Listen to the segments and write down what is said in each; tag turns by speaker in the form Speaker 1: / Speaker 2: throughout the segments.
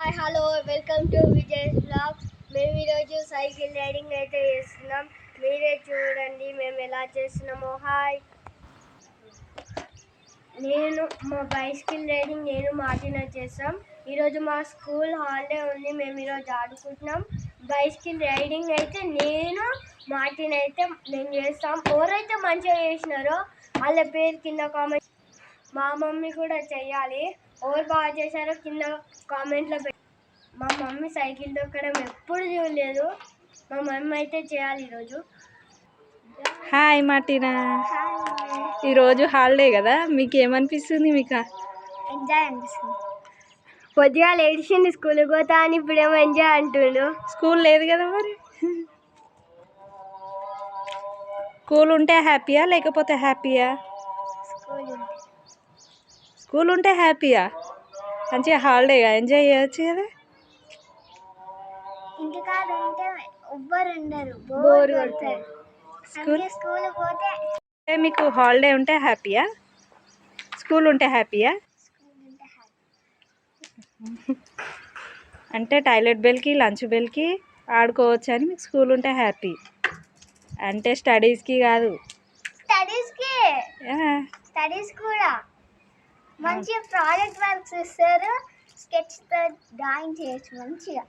Speaker 1: Hi hello welcome to Vijay blog మేము ఈరోజు cycle riding అయితే చేస్తున్నాం. మీరే చూడండి మేము ఎలా చేస్తున్నామో. హాయ్ నేను మా బైసైకిల్ రైడింగ్ నేను మార్టిన చేస్తాం. ఈరోజు మా స్కూల్ హాలిడే ఉంది మేము ఈరోజు ఆడుకుంటున్నాం. బైసికల్ రైడింగ్ అయితే నేను మార్టిన్ అయితే నేను చేస్తాం. ఎవరైతే మంచిగా చేసినారో వాళ్ళ పేరు కింద కామెంట్ మా మమ్మీ కూడా చెయ్యాలి. ఎవరు బాగా చేశారో కింద కామెంట్లో పెట్టి మా మమ్మీ సైకిల్ తొక్కడం ఎప్పుడు చూడలేదు. మా మమ్మీ అయితే చేయాలి ఈరోజు.
Speaker 2: Hi Martina. ఈరోజు హాలిడే కదా మీకు ఏమనిపిస్తుంది మీకు?
Speaker 1: ఎంజాయ్ అనిపిస్తుంది. కొద్దిగా ఏడిచింది స్కూల్కి పోతా అని ఇప్పుడేమో ఎంజాయ్ అంటుండు.
Speaker 2: స్కూల్ లేదు కదా మరి? స్కూల్ ఉంటే హ్యాపీయా లేకపోతే హ్యాపీయా?
Speaker 1: స్కూల్
Speaker 2: ఉంటే హ్యాపీయా? మంచిగా హాలిడేగా? ఎంజాయ్ చేయొచ్చు కదా?
Speaker 1: ఇంటికాడ ఉంటే ఎవ్వరు ఉండరు బోర్ కొడతారు
Speaker 2: స్కూల్
Speaker 1: స్కూల్ పోతే
Speaker 2: అంటే మీకు హాలిడే ఉంటే హ్యాపీయా? స్కూల్ ఉంటే హ్యాపీయా అంటే టాయిలెట్ బెల్కి లంచ్ బెల్కి ఆడుకోవచ్చు అని మీకు స్కూల్ ఉంటే హ్యాపీ. అంటే స్టడీస్కి కాదు.
Speaker 1: స్టడీస్కి. స్టడీస్ కూడా? మంచి ప్రాజెక్ట్ వర్క్స్ ఇస్తారు. స్కెచ్తో డ్రాయింగ్ చేయొచ్చు మంచిగా.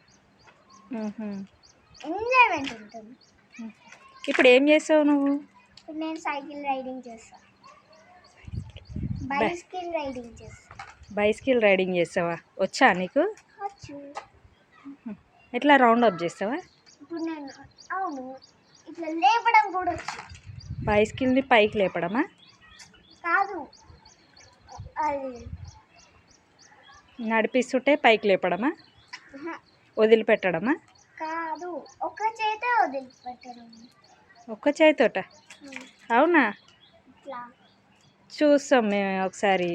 Speaker 1: ఎంజాయ్మెంట్ ఉంటుంది.
Speaker 2: ఇప్పుడు ఏం చేస్తావు నువ్వు?
Speaker 1: ఇప్పుడు నేను సైకిల్ రైడింగ్ చేస్తాను బైసికల్ రైడింగ్ చేస్తాను
Speaker 2: బైసికల్ రైడింగ్ చేస్తావా? వచ్చా నీకు?
Speaker 1: వచ్చు.
Speaker 2: ఎట్లా రౌండ్ అప్ చేస్తావా?
Speaker 1: ఇప్పుడు నేను అవును. ఇట్లా లేపడం కూడా వచ్చు.
Speaker 2: బైసికల్ని పైకి లేపడమా?
Speaker 1: కాదు.
Speaker 2: నడిపిస్తుంటే పైకి లేపడమా? వదిలిపెట్టడమా?
Speaker 1: కాదు ఒక చేత వదిలిపెట్టడం.
Speaker 2: ఒక్క చేతోట? అవునా? చూస్తాం మేము ఒకసారి.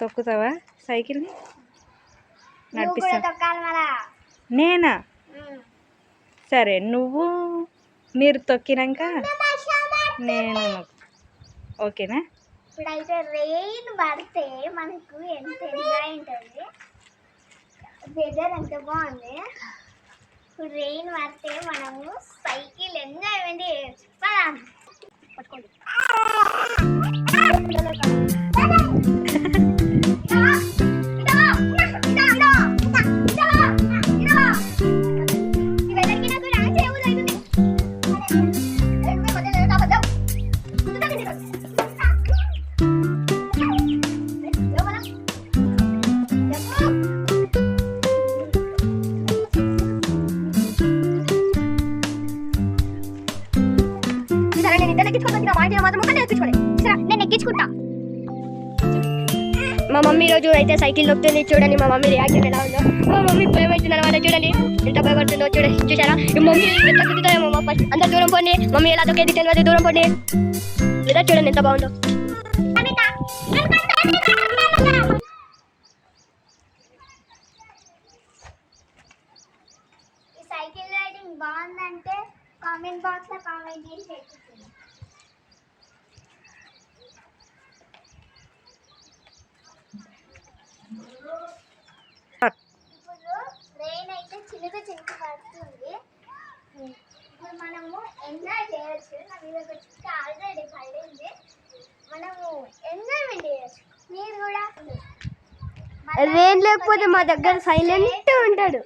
Speaker 2: తొక్కుతావా సైకిల్ని? నడిపిస్తాం. నేనా. సరే నువ్వు మీరు తొక్కినాక నేను ఓకేనా?
Speaker 1: ఇప్పుడైతే రెయిన్ పడితే మనకు ఎంత ఎంజాయ్ ఉంటుంది వెదర్ ఎంత బాగుంది? ఇప్పుడు రెయిన్ పడితే మనము సైకిల్ ఎంజాయ్మెంట్ చేయొచ్చు. పట్టుకోండి మా మమ్మీ రోజు అయితే సైకిల్ నొక్కుతుంది చూడండి మా మమ్మీ రియాక్షన్ ఎలా ఉందో. మా మమ్మీ భయపడుతుంది అనమాట చూడండి ఎంత భయపడుతుందో చూడండి చూసారా మమ్మీ ఎంత కుదుతాయో మా ఫస్ట్ అంత దూరం పోండి మమ్మీ ఎలా తొక్కేది తెలియదు. దూరం పోండి లేదా చూడండి ఎంత బాగుందో. సైకిల్ రైడింగ్ బాగుందంటే కామెంట్ బాక్స్లో కామెంట్ చేసి పెట్టుకుంది ఇప్పుడు రెయిన్ అయితే చినుకు చినుకు పడుతుంది. ఇప్పుడు మనము ఎంజాయ్ చేయొచ్చు. నా మీద ఒక చుక్క ఆల్రెడీ పడింది. మనము ఎంజాయ్మెంట్ చేయొచ్చు. మీరు కూడా రెయిన్ లేకపోతే మా దగ్గర సైలెంట్ ఉంటాడు.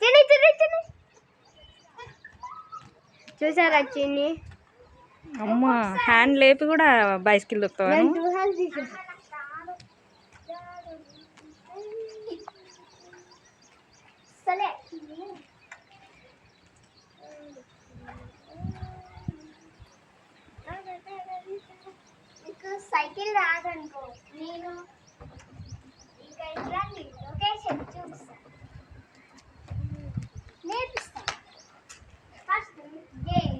Speaker 1: చిన్ని చిన్ని చిన్ని. చూసారా చిన్ని?
Speaker 2: అమ్మ హ్యాండ్ లేపి కూడా బైసికల్ తొక్కుతావా
Speaker 1: సైకిల్ రాదనుకో. నేను ఇంకా చూపిస్తాను గేమ్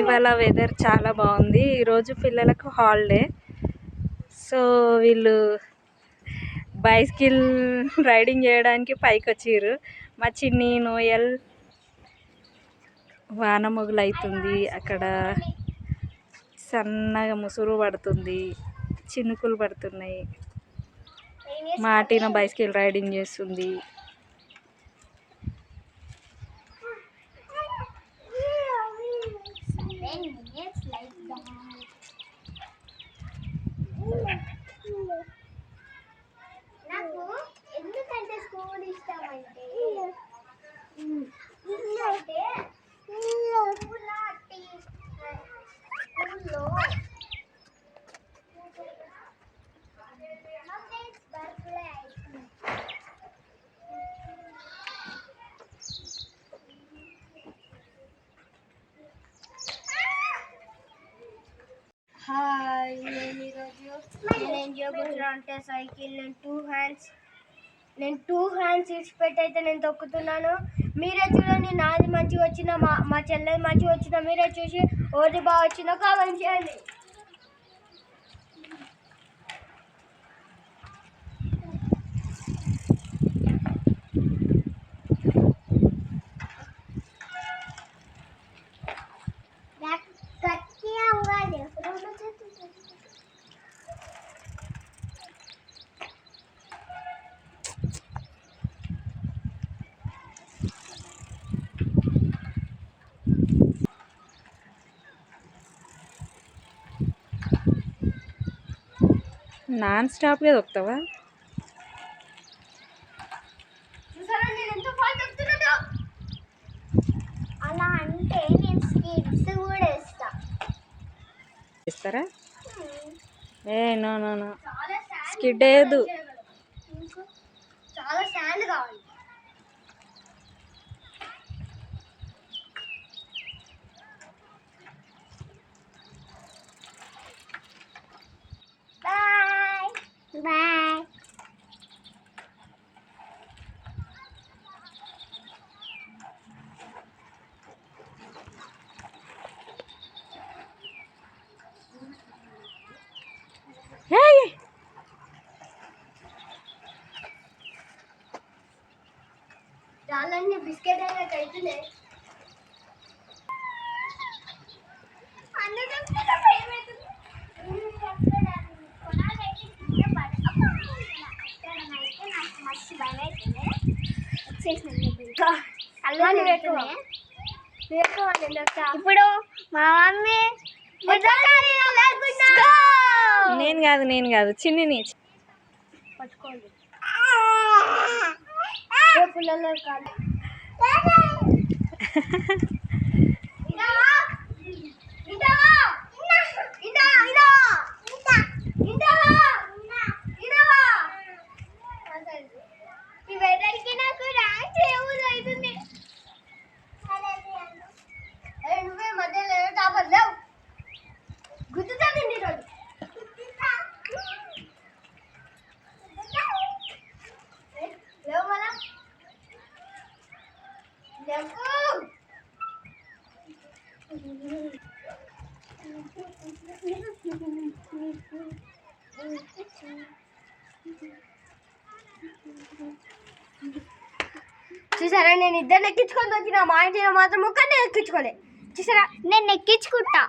Speaker 2: ఇవాళ వెదర్ చాలా బాగుంది. ఈరోజు పిల్లలకు హాలిడే సో వీళ్ళు బైసికల్ రైడింగ్ చేయడానికి పైకి వచ్చిర్రు మా చిన్ని నోయల్ వాన మొగులైతుంది అక్కడ సన్నగా ముసురు పడుతుంది. చినుకులు పడుతున్నాయి. మాటిన బైసికల్ రైడింగ్ చేస్తుంది.
Speaker 1: నాకు ఎందుకంటే స్కూల్ ఇష్టం అంటే అంటే స్కూల్లో బర్త్డే హాయ్ నేను ఈరోజు నేను ఏం చేయబోతున్నా అంటే సైకిల్ నేను టూ హ్యాండ్స్ నేను టూ హ్యాండ్స్ ఇడిచిపెట్టి అయితే నేను తొక్కుతున్నాను. మీరే చూడండి నాది మంచిగా వచ్చిందా మా మా చెల్లెది మంచిగా వచ్చిందా మీరే చూసి ఓది బాగా వచ్చిందో కామెంట్ చేయండి.
Speaker 2: నాన్ స్టాప్గా దొక్కుతావా
Speaker 1: అలా అంటే నేను స్కిడ్స్ కూడా ఇస్తా
Speaker 2: ఇస్తారా ఏ నో నో నో. స్కిడ్ వేయదు
Speaker 1: చాలా శాండ్ కావాలి. Bye
Speaker 2: Hey!
Speaker 1: बिस्किट है ना कहीं ఇప్పుడు మా మమ్మీ
Speaker 2: నేను కాదు నేను కాదు చిన్ని
Speaker 1: చూసారా? నేను ఇద్దరు ఎక్కించుకొని వచ్చిన మా ఇంటిలో మాత్రం ఒక్కనే ఎక్కించుకోలే. చూసారా? నేను ఎక్కించుకుంటా.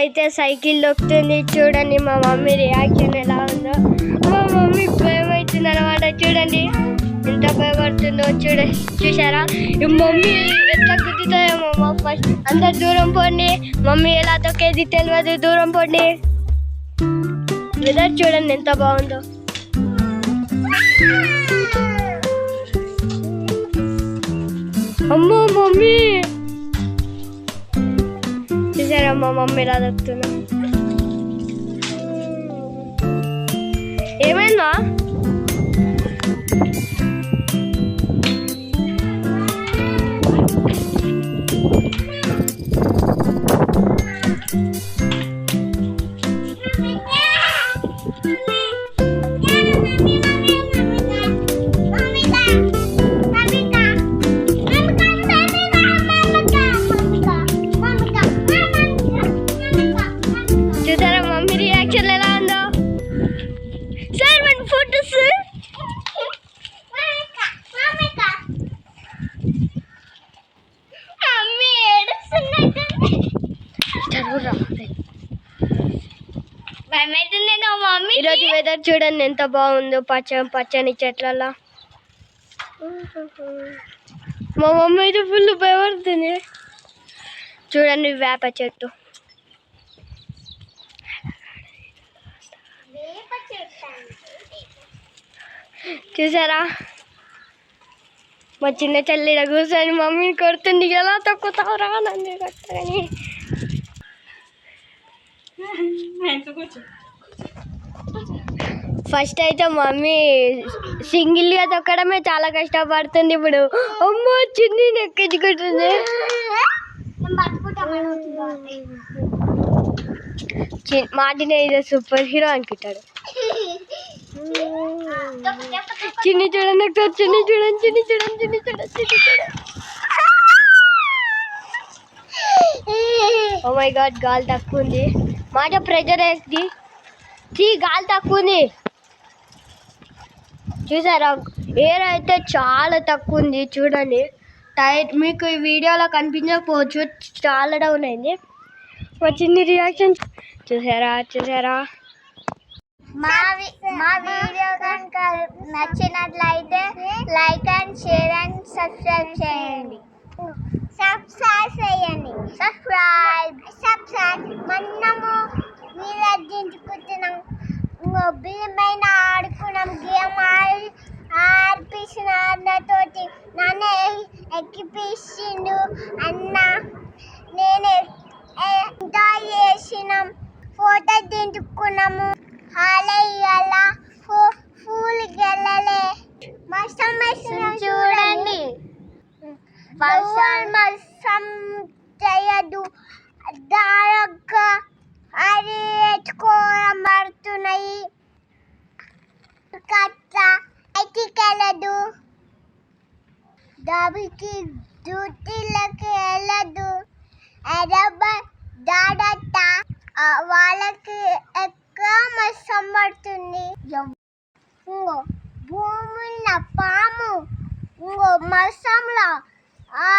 Speaker 1: అయితే సైకిల్ దొక్కుతుంది. చూడండి మా మమ్మీ రియాక్షన్ ఎలా ఉందో. మా మమ్మీ భయం అవుతుంది అనమాట చూడండి ఎంత భయపడుతుందో. చూడ చూసారా? ఈ మమ్మీ ఎట్లా గుద్దుతాయేమో మా ఫస్ట్ అందరు దూరం పోండి. మమ్మీ ఎలా తొక్కేది తెలియదు దూరం పోండి. వెదర్ చూడండి ఎంత బాగుందో. అమ్మో మమ్మీ. చూసారమ్మా మమ్మీ ఎలా దొక్కుతున్నా ఏమైందా? ఈరోజు వెదర్ చూడండి ఎంత బాగుందో పచ్చ పచ్చని చెట్లలో. మా మమ్మీ అయితే ఫుల్ భయపడుతుంది. చూడండి వేప చెట్టు. చూసారా? మా చిన్న చెల్లి కూర్చొని మమ్మీని కొడుతుంది. ఎలా తొక్కుతావురా నన్ను? కొట్టని ఫస్ట్ అయితే మమ్మీ సింగిల్గా తొక్కడమే చాలా కష్టపడుతుంది ఇప్పుడు. అమ్మో చిన్ని నెక్కించుకుంటుంది. మాటిన ఇది సూపర్ హీరో అనుకుంటాడు. చిన్ని చూడండి ఒకసారి చిన్ని చూడండి చిన్ని చూడండి చిన్ని చూడండి చిన్ని చూడండి. ఓ మై గాడ్ గాలి తక్కువ ఉంది. మాట ప్రెజర్ వేసి తీ గాలి తక్కువ ఉంది. చూసారా? ఎయిర్ అయితే చాలా తక్కువ ఉంది చూడండి. టైర్ మీకు ఈ వీడియోలో కనిపించకపోవచ్చు. చాలా డౌన్ అయింది. వచ్చింది రియాక్షన్ చూసారా? చూసారా?
Speaker 3: మా మా వీడియో కనుక నచ్చినట్లయితే like and share and subscribe చేయండి. సబ్స్క్రైబ్ చేయండి. సబ్స్క్రైబ్. సబ్స్క్రైబ్. మనము మీరు అర్జించుకుంటున్నాం పైన ఆడుకున్నాం. గేమ్ ఆడి ఆడిపించిన అన్నతోటి నన్ను ఎక్కిపించిండు అన్న. నేను ఎంజాయ్ చేసినాం. Photo దించుకున్నాము హాలయ్యాల pool గెలలే. మసం చూడండి. మసం చేయదు. దారక్క అది ఎత్తుకోవడం ఉన్నాయి. కట్ట ఎత్తికెళ్ళదు దానికి డ్యూటీలకి వెళ్ళదు ఎడబ దాడట వాళ్ళకి ఎక్కువ మసం పడుతుంది. ఇంకో భూముల పాము ఇంకో మసంలో ఆ